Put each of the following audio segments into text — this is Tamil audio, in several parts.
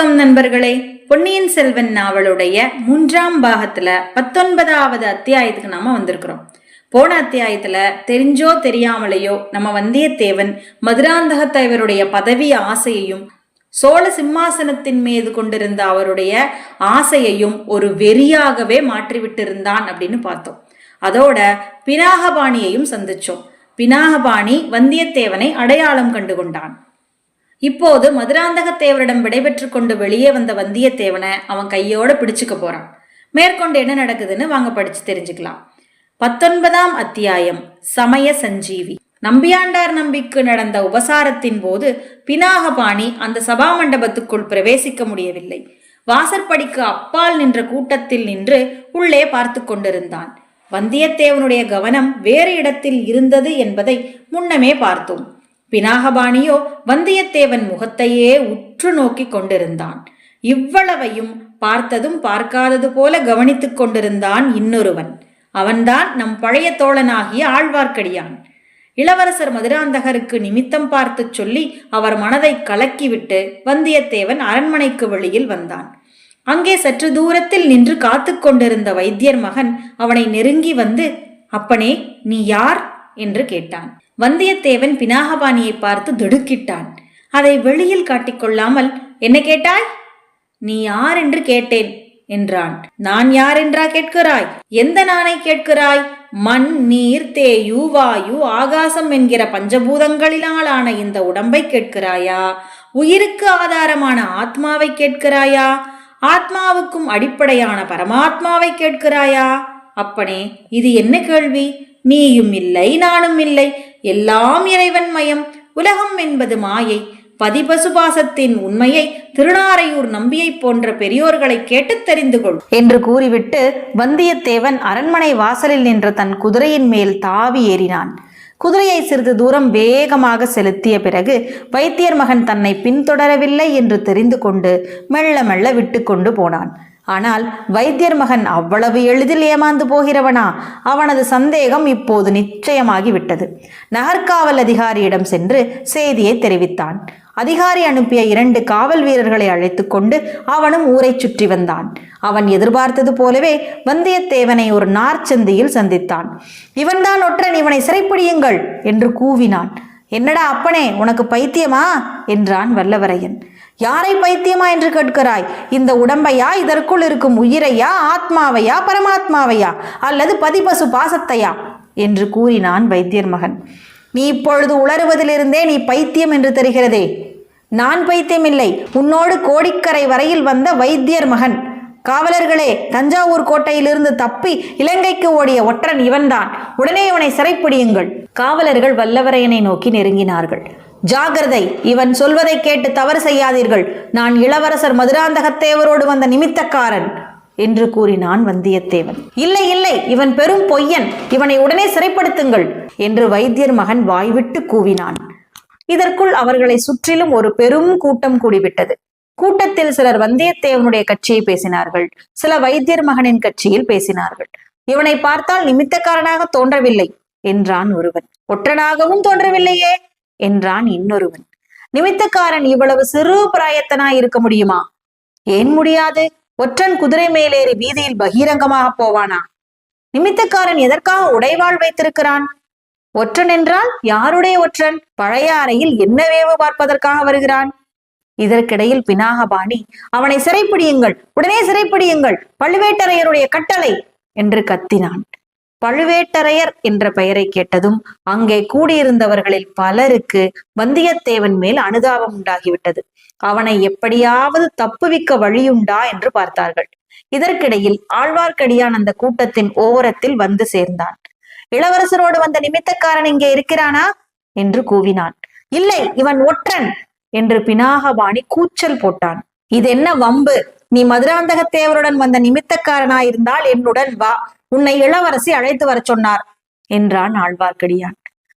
வணக்கம் நண்பர்களே. பொன்னியின் செல்வன் நாவலுடைய மூன்றாம் பாகத்துல பத்தொன்பதாவது அத்தியாயத்துக்கு நாம வந்திருக்கிறோம். போன அத்தியாயத்துல தெரிஞ்சோ தெரியாமலேயோ நம்ம வந்தியத்தேவன் மதுராந்தகத்தைவருடைய பதவி ஆசையையும் சோழ சிம்மாசனத்தின் மீது கொண்டிருந்த அவருடைய ஆசையையும் ஒரு வெறியாகவே மாற்றிவிட்டிருந்தான் அப்படின்னு பார்த்தோம். அதோட பினாகபாணியையும் சந்திச்சோம். பினாகபாணி வந்தியத்தேவனை அடையாளம் கண்டு கொண்டான். இப்போது மதுராந்தகத்தேவரிடம் விடைபெற்று கொண்டு வெளியே வந்த வந்தியத்தேவனை அவன் கையோட பிடிச்சுக்க போறான். மேற்கொண்டு என்ன நடக்குதுன்னு வாங்க படிச்சு தெரிஞ்சுக்கலாம். பத்தொன்பதாம் அத்தியாயம் சமய சஞ்சீவி. நம்பியாண்டார் நம்பிக்கு நடந்த உபசாரத்தின் போது பினாகபாணி அந்த சபா மண்டபத்துக்குள் பிரவேசிக்க முடியவில்லை. வாசற்படிக்கு அப்பால் நின்ற கூட்டத்தில் நின்று உள்ளே பார்த்து கொண்டிருந்தான். வந்தியத்தேவனுடைய கவனம் வேறு இடத்தில் இருந்தது என்பதை முன்னமே பார்த்தோம். பினாகபாணியோ வந்தியத்தேவன் முகத்தையே உற்று நோக்கி கொண்டிருந்தான். இவ்வளவையும் பார்த்ததும் பார்க்காதது போல கவனித்துக் கொண்டிருந்தான் இன்னொருவன். அவன்தான் நம் பழைய தோழனாகிய ஆழ்வார்க்கடியான். இளவரசர் மதுராந்தகருக்கு நிமித்தம் பார்த்து சொல்லி அவர் மனதை கலக்கிவிட்டு வந்தியத்தேவன் அரண்மனைக்கு வெளியில் வந்தான். அங்கே சற்று தூரத்தில் நின்று காத்து கொண்டிருந்த வைத்தியர் மகன் அவனை நெருங்கி வந்து அப்பனே நீ யார்? என்று கேட்டான். வந்தியத்தேவன் பினாகபாணியை பார்த்து திடுக்கிட்டான். அதை வெளியில் காட்டிக்கொள்ளாமல் என்ன கேட்டாய்? நீ யார் என்று கேட்டேன் என்றான். நான் யார் என்றா கேட்கிறாய்? எந்த நானை கேட்கிறாய்? மண் நீர் தேயு வாயு ஆகாசம் என்கிற பஞ்சபூதங்களினாலான இந்த உடம்பை கேட்கிறாயா? உயிருக்கு ஆதாரமான ஆத்மாவை கேட்கிறாயா? ஆத்மாவுக்கும் அடிப்படையான பரமாத்மாவை கேட்கிறாயா? அப்பனே இது என்ன கேள்வி? நீயும் இல்லை நானும் இல்லை. எல்லாம் இறைவன் மயம். உலகம் என்பது மாயை. பதிபசுபாசத்தின் உண்மையை திருநாரையூர் நம்பியை போன்ற பெரியோர்களை கேட்டு தெரிந்து கொள். என்று கூறிவிட்டு வந்தியத்தேவன் அரண்மனை வாசலில் நின்ற தன் குதிரையின் மேல் தாவி ஏறினான். குதிரையை சிறிது தூரம் வேகமாக செலுத்திய பிறகு வைத்தியர் மகன் தன்னை பின்தொடரவில்லை என்று தெரிந்து கொண்டு மெல்ல மெல்ல விட்டு கொண்டு போனான். ஆனால் வைத்தியர் மகன் அவ்வளவு எளிதில் ஏமாந்து போகிறவனா? அவனது சந்தேகம் இப்போது நிச்சயமாகிவிட்டது நகர்காவல் அதிகாரியிடம் சென்று செய்தியை தெரிவித்தான். அதிகாரி அனுப்பிய இரண்டு காவல் வீரர்களை அழைத்து கொண்டு அவனும் ஊரை சுற்றி வந்தான். அவன் எதிர்பார்த்தது போலவே வந்தியத்தேவனை ஒரு நார்ச்சந்தியில் சந்தித்தான். இவன்தான் ஒற்றன் இவனை சிறைப்பிடியுங்கள் என்று கூவினான். என்னடா அப்பனே உனக்கு பைத்தியமா? என்றான் வல்லவரையன். யாரை பைத்தியமா என்று கேட்கிறாய்? இந்த உடம்பையா? இதற்குள் இருக்கும் உயிரையா? ஆத்மாவையா? பரமாத்மாவையா? அல்லது பதிபசு பாசத்தையா? என்று கூறினான் வைத்தியர் மகன். நீ இப்பொழுது உளறுவதிலிருந்தே நீ பைத்தியம் என்று தெரிகிறதே. நான் பைத்தியமில்லை. உன்னோடு கோடிக்கரை வரையில் வந்த வைத்தியர் மகன். காவலர்களே தஞ்சாவூர் கோட்டையிலிருந்து தப்பி இலங்கைக்கு ஓடிய ஒற்றன் இவன்தான். உடனே இவனை சிறைப்பிடியுங்கள். காவலர்கள் வல்லவரையனை நோக்கி நெருங்கினார்கள். ஜாகிரதை இவன் சொல்வதை கேட்டு தவறு செய்யாதீர்கள். நான் இளவரசர் மதுராந்தகத்தேவரோடு வந்த நிமித்தக்காரன் என்று கூறினான் வந்தியத்தேவன். இல்லை இல்லை இவன் பெரும் பொய்யன். இவனை உடனே சிறைப்படுத்துங்கள் என்று வைத்தியர் மகன் வாய்விட்டு கூவினான். இதற்குள் அவர்களை சுற்றிலும் ஒரு பெரும் கூட்டம் கூடிவிட்டது. கூட்டத்தில் சிலர் வந்தியத்தேவனுடைய கட்சியை பேசினார்கள். சில வைத்தியர் மகனின் கட்சியில் பேசினார்கள். இவனை பார்த்தால் நிமித்தக்காரனாக தோன்றவில்லை என்றான் ஒருவன். ஒற்றனாகவும் தோன்றவில்லையே என்றான் இன்னொருவன். நிமித்தக்காரன் இவ்வளவு சிறு பிராயத்தனாய் இருக்க முடியுமா? ஏன் முடியாது? ஒற்றன் குதிரை மேலேறி வீதியில் பகிரங்கமாக போவானா? நிமித்தக்காரன் எதற்காக உடைவாள் வைத்திருக்கிறான்? ஒற்றன் என்றால் யாருடைய ஒற்றன்? பழைய அறையில் என்ன வேவு பார்ப்பதற்காக வருகிறான்? இதற்கிடையில் பினாகபாணி அவனை சிறைப்பிடியுங்கள் உடனே சிறைப்பிடியுங்கள் பழுவேட்டரையருடைய கட்டளை என்று கத்தினான். பழுவேட்டரையர் என்ற பெயரை கேட்டதும் அங்கே கூடியிருந்தவர்களில் பலருக்கு வந்தியத்தேவன் மேல் அனுதாபம் உண்டாகிவிட்டது. அவனை எப்படியாவது தப்புவிக்க வழியுண்டா? என்று பார்த்தார்கள். இதற்கிடையில் ஆழ்வார்க்கடியான் அந்த கூட்டத்தின் ஓரத்தில் வந்து சேர்ந்தான். இளவரசரோடு வந்த நிமித்தக்காரன் இங்கே இருக்கிறானா? என்று கூவினான். இல்லை இவன் ஒற்றன். என்று பினாகபாணி கூச்சல் போட்டான். இது என்ன வம்பு? நீ மதுராந்தகத்தேவருடன் வந்த நிமித்தக்காரனாயிருந்தால் என்னுடன் வா. உன்னை இளவரசி அழைத்து வரச் சொன்னார் என்றான் ஆழ்வார்க்கடியான்.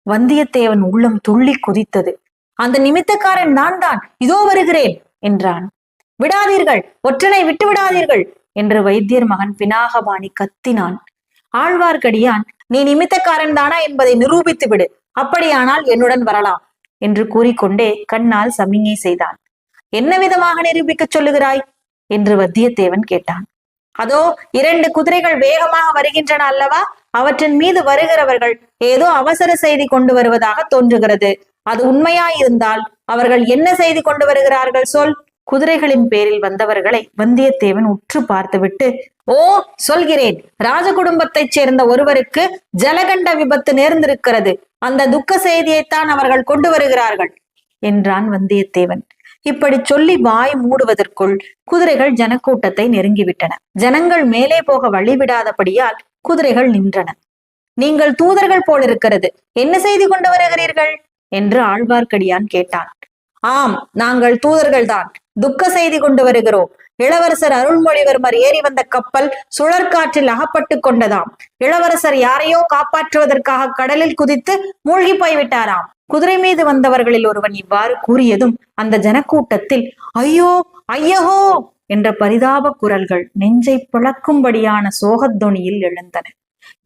வந்தியத்தேவன் உள்ளம் துள்ளி குதித்தது. அந்த நிமித்தக்காரன் நான் தான் இதோ வருகிறேன் என்றான். விடாதீர்கள். ஒற்றனை விட்டு விடாதீர்கள் என்று வைத்தியர் மகன் பினாகபாணி கத்தினான். ஆழ்வார்க்கடியான் நீ நிமித்தக்காரன் தானா என்பதை நிரூபித்து விடு. அப்படியானால் என்னுடன் வரலாம். என்று கூறிக்கொண்டே கண்ணால் சமிங்கை செய்தான். என்ன விதமாக நிரூபிக்கச் சொல்லுகிறாய்? என்று வத்தியத்தேவன் கேட்டான். அதோ இரண்டு குதிரைகள் வேகமாக வருகின்றன அல்லவா? அவற்றின் மீது வருகிறவர்கள் ஏதோ அவசர செய்தி கொண்டு வருவதாக தோன்றுகிறது. அது உண்மையாயிருந்தால் அவர்கள் என்ன செய்தி கொண்டு வருகிறார்கள் சொல்? குதிரைகளின் பேரில் வந்தவர்களை வந்தியத்தேவன் உற்று பார்த்துவிட்டு ஓ சொல்கிறேன். ராஜ குடும்பத்தைச் சேர்ந்த ஒருவருக்கு ஜலகண்ட விபத்து நேர்ந்திருக்கிறது. அந்த துக்க செய்தியைத்தான் அவர்கள் கொண்டு வருகிறார்கள். என்றான் வந்தியத்தேவன். இப்படி சொல்லி வாய் மூடுவதற்குள் குதிரைகள் ஜனக்கூட்டத்தை நெருங்கிவிட்டன. ஜனங்கள் மேலே போக வழிவிடாதபடியால் குதிரைகள் நின்றன. நீங்கள் தூதர்கள் போலிருக்கிறது. என்ன செய்தி கொண்டு வருகிறீர்கள்? என்று ஆழ்வார்க்கடியான் கேட்டான். ஆம் நாங்கள் தூதர்கள்தான். துக்க செய்தி கொண்டு வருகிறோம். இளவரசர் அருள்மொழிவர்மர் ஏறி வந்த கப்பல் சுழற்காற்றில் அகப்பட்டு கொண்டதாம். இளவரசர் யாரையோ காப்பாற்றுவதற்காக கடலில் குதித்து மூழ்கி போய்விட்டாராம். குதிரை மீது வந்தவர்களில் ஒருவன் இவ்வாறு கூறியதும் அந்த ஜனக்கூட்டத்தில் ஐயோ ஐயஹோ என்ற பரிதாப குரல்கள் நெஞ்சை பிளக்கும்படியான சோகத்தொனியில் எழுந்தன.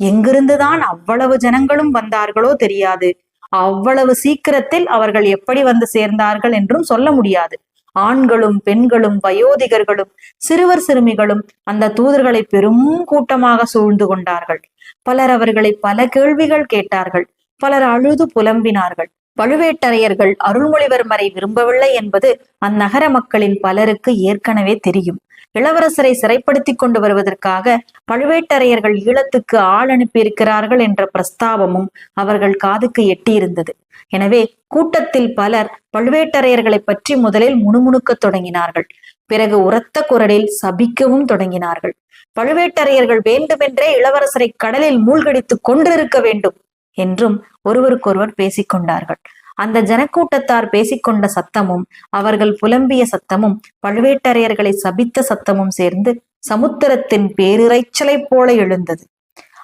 எங்கிருந்துதான் அவ்வளவு ஜனங்களும் வந்தார்களோ தெரியாது. அவ்வளவு சீக்கிரத்தில் அவர்கள் எப்படி வந்து சேர்ந்தார்கள் என்றும் சொல்ல முடியாது. ஆண்களும் பெண்களும் வயோதிகர்களும் சிறுவர் சிறுமிகளும் அந்த தூதர்களை பெரும் கூட்டமாக சூழ்ந்து கொண்டார்கள். பலர் அவர்களை பல கேள்விகள் கேட்டார்கள். பலர் அழுது புலம்பினார்கள். பழுவேட்டரையர்கள் அருள்மொழிவர்மரை விரும்பவில்லை என்பது அந்நகர மக்களின் பலருக்கு ஏற்கனவே தெரியும். இளவரசரை சிறைப்படுத்தி கொண்டு வருவதற்காக பழுவேட்டரையர்கள் ஈழத்துக்கு ஆள் அனுப்பியிருக்கிறார்கள் என்ற பிரஸ்தாபமும் அவர்கள் காதுக்கு எட்டியிருந்தது. எனவே கூட்டத்தில் பலர் பழுவேட்டரையர்களை பற்றி முதலில் முணுமுணுக்கத் தொடங்கினார்கள். பிறகு உரத்த குரலில் சபிக்கவும் தொடங்கினார்கள். பழுவேட்டரையர்கள் வேண்டுமென்றே இளவரசரை கடலில் மூழ்கடித்து கொண்டிருக்க வேண்டும் என்றும் ஒருவருக்கொருவர் பேசிக்கொண்டார்கள் அந்த ஜனக்கூட்டத்தார் பேசிக்கொண்ட சத்தமும் அவர்கள் புலம்பிய சத்தமும் பழுவேட்டரையர்களை சபித்த சத்தமும் சேர்ந்து சமுத்திரத்தின் பேரிரைச்சலைப் போல எழுந்தது.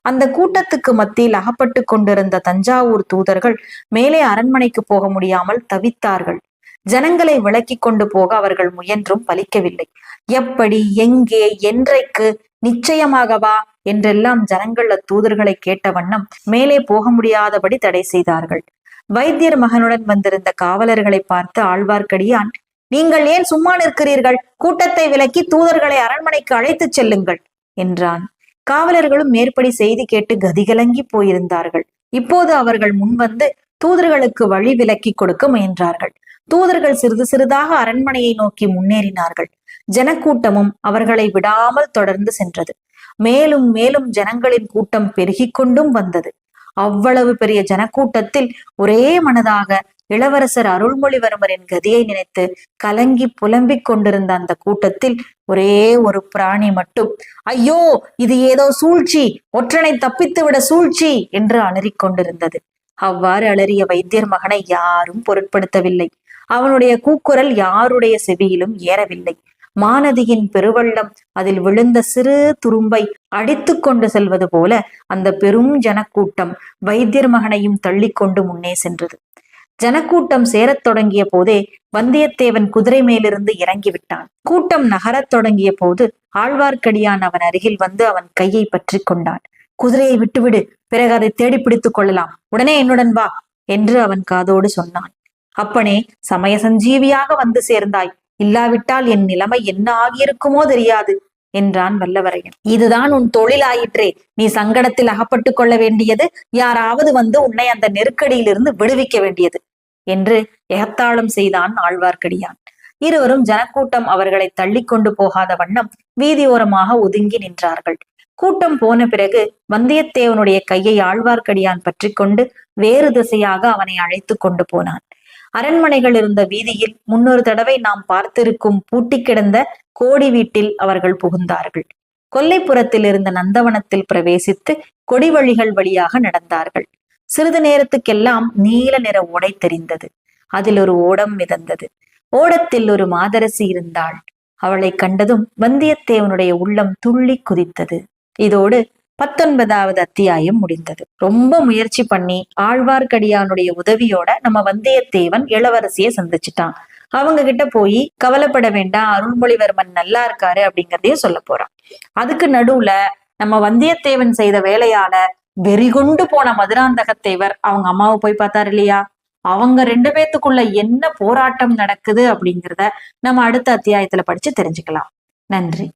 அந்த கூட்டத்துக்கு மத்தியில் அகப்பட்டு கொண்டிருந்த தஞ்சாவூர் தூதர்கள் மேலே அரண்மனைக்கு போக முடியாமல் தவித்தார்கள். ஜனங்களை விளக்கி கொண்டு போக அவர்கள் முயன்றும் பலிக்கவில்லை. எப்படி எங்கே என்றைக்கு நிச்சயமாகவா? என்றெல்லாம் ஜனங்கள் அத்தூதர்களை கேட்ட வண்ணம் மேலே போக முடியாதபடி தடை செய்தார்கள். வைத்தியர் மகனுடன் வந்திருந்த காவலர்களை பார்த்து ஆழ்வார்க்கடியான் நீங்கள் ஏன் சும்மா நிற்கிறீர்கள்? கூட்டத்தை விலக்கி தூதர்களை அரண்மனைக்கு அழைத்துச் செல்லுங்கள் என்றான். காவலர்களும் மேற்படி செய்தி கேட்டு கதிகலங்கி போயிருந்தார்கள். இப்போது அவர்கள் முன்வந்து தூதர்களுக்கு வழி விலக்கி கொடுக்க முயன்றார்கள். தூதர்கள் சிறிது சிறிதாக அரண்மனையை நோக்கி முன்னேறினார்கள். ஜனக்கூட்டமும் அவர்களை விடாமல் தொடர்ந்து சென்றது. மேலும் மேலும் ஜனங்களின் கூட்டம் பெருகிக் கொண்டும் வந்தது. அவ்வளவு பெரிய ஜனக்கூட்டத்தில் ஒரே மனதாக இளவரசர் அருள்மொழிவர்மரின் கதியை நினைத்து கலங்கி புலம்பிக் கொண்டிருந்த அந்த கூட்டத்தில் ஒரே ஒரு பிராணி மட்டும் ஐயோ இது ஏதோ சூழ்ச்சி ஒற்றனை தப்பித்து விட சூழ்ச்சி என்று அலறிக் கொண்டிருந்தது. அவ்வாறு அலறிய வைத்தியர் மகனை யாரும் பொருட்படுத்தவில்லை. அவனுடைய கூக்குரல் யாருடைய செவியிலும் ஏறவில்லை. மாநதியின் பெருவெள்ளம் அதில் விழுந்த சிறு துரும்பை அடித்து கொண்டு செல்வது போல அந்த பெரும் ஜனக்கூட்டம் வைத்தியர் மகனையும் தள்ளிக்கொண்டு முன்னே சென்றது. ஜனக்கூட்டம் சேரத் தொடங்கிய போதே வந்தியத்தேவன் குதிரை மேலிருந்து இறங்கிவிட்டான் கூட்டம் நகரத் தொடங்கிய போது ஆழ்வார்க்கடியான் அவன் அருகில் வந்து அவன் கையை பற்றி கொண்டான். குதிரையை விட்டுவிடு பிறகு அதை தேடி பிடித்துக் கொள்ளலாம். உடனே என்னுடன் வா என்று அவன் காதோடு சொன்னான். அப்பனே சமய சஞ்சீவியாக வந்து சேர்ந்தாய். இல்லாவிட்டால் என் நிலைமை என்ன ஆகியிருக்குமோ தெரியாது என்றான் வல்லவரையன். இதுதான் உன் தொழிலாயிற்றே. நீ சங்கடத்தில் அகப்பட்டுக் கொள்ள வேண்டியது யாராவது வந்து உன்னை அந்த நெருக்கடியிலிருந்து விடுவிக்க வேண்டியது என்று எகத்தாளம் செய்தான் ஆழ்வார்க்கடியான். இருவரும் ஜனக்கூட்டம் அவர்களை தள்ளி கொண்டு போகாத வண்ணம் வீதியோரமாக ஒதுங்கி நின்றார்கள். கூட்டம் போன பிறகு வந்தியத்தேவனுடைய கையை ஆழ்வார்க்கடியான் பற்றி கொண்டு வேறு திசையாக அவனை அழைத்து கொண்டு போனான். அரண்மனைகள் இருந்த வீதியில் முன்னொரு தடவை நாம் பார்த்திருக்கும் பூட்டி கிடந்த கோடி வீட்டில் அவர்கள் புகுந்தார்கள். கொல்லைப்புறத்தில் இருந்த நந்தவனத்தில் பிரவேசித்து கொடி வழிகள் வழியாக நடந்தார்கள். சிறிது நேரத்துக்கெல்லாம் நீல நிற ஓடை தெரிந்தது. அதில் ஒரு ஓடம் மிதந்தது. ஓடத்தில் ஒரு மாதரசி இருந்தாள். அவளை கண்டதும் வந்தியத்தேவனுடைய உள்ளம் துள்ளி குதித்தது. இதோடு பத்தொன்பதாவது அத்தியாயம் முடிந்தது. ரொம்ப முயற்சி பண்ணி ஆழ்வார்க்கடியானுடைய உதவியோட நம்ம வந்தியத்தேவன் இளவரசிய சந்திச்சுட்டான். அவங்க கிட்ட போய் கவலைப்பட வேண்டாம் அருள்மொழிவர்மன் நல்லா இருக்காரு அப்படிங்கறதையும் சொல்ல போறான். அதுக்கு நடுவுல நம்ம வந்தியத்தேவன் செய்த வேலையால வெறிகொண்டு போன மதுராந்தகத்தேவர் அவங்க அம்மாவை போய் பார்த்தாரு இல்லையா? அவங்க ரெண்டு பேத்துக்குள்ள என்ன போராட்டம் நடக்குது அப்படிங்கிறத நம்ம அடுத்த அத்தியாயத்துல படிச்சு தெரிஞ்சுக்கலாம். நன்றி.